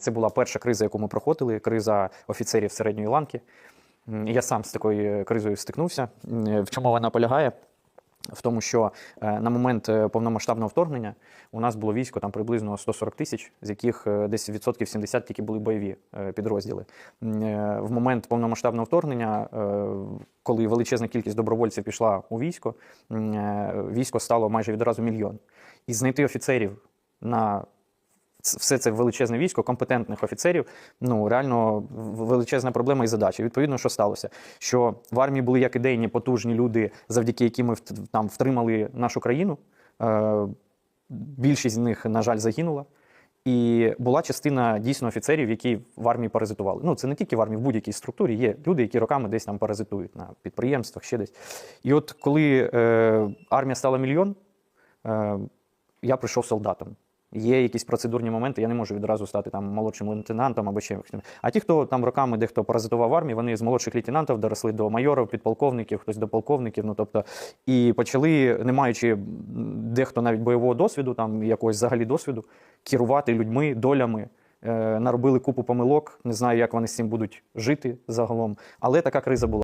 Це була перша криза, яку ми проходили, криза офіцерів середньої ланки. Я сам з такою кризою стикнувся. В чому вона полягає? В тому, що е, на момент е, повномасштабного вторгнення у нас було військо там приблизно 140 тисяч, з яких е, десь відсотків 70 тільки були бойові підрозділи. В момент повномасштабного вторгнення, коли величезна кількість добровольців пішла у військо, військо стало майже відразу мільйон. І знайти офіцерів на все це величезне військо, компетентних офіцерів, ну реально величезна проблема і задача. Відповідно, що сталося? Що в армії були як ідейні потужні люди, завдяки яким ми там втримали нашу країну. Е, Більшість з них, на жаль, загинула. І була частина дійсно офіцерів, які в армії паразитували. Ну, це не тільки в армії, в будь-якій структурі є люди, які роками десь там паразитують на підприємствах, ще десь. І от коли е, армія стала мільйон, е, я прийшов солдатом. Є якісь процедурні моменти, я не можу відразу стати там молодшим лейтенантом або ще. А ті, хто там роками дехто паразитував в армії, вони з молодших лейтенантів доросли до майорів, підполковників, хтось до полковників. Ну тобто, і почали, не маючи дехто навіть бойового досвіду, там якогось взагалі досвіду, керувати людьми, долями. Е, наробили купу помилок. Не знаю, як вони з цим будуть жити загалом, але така криза була.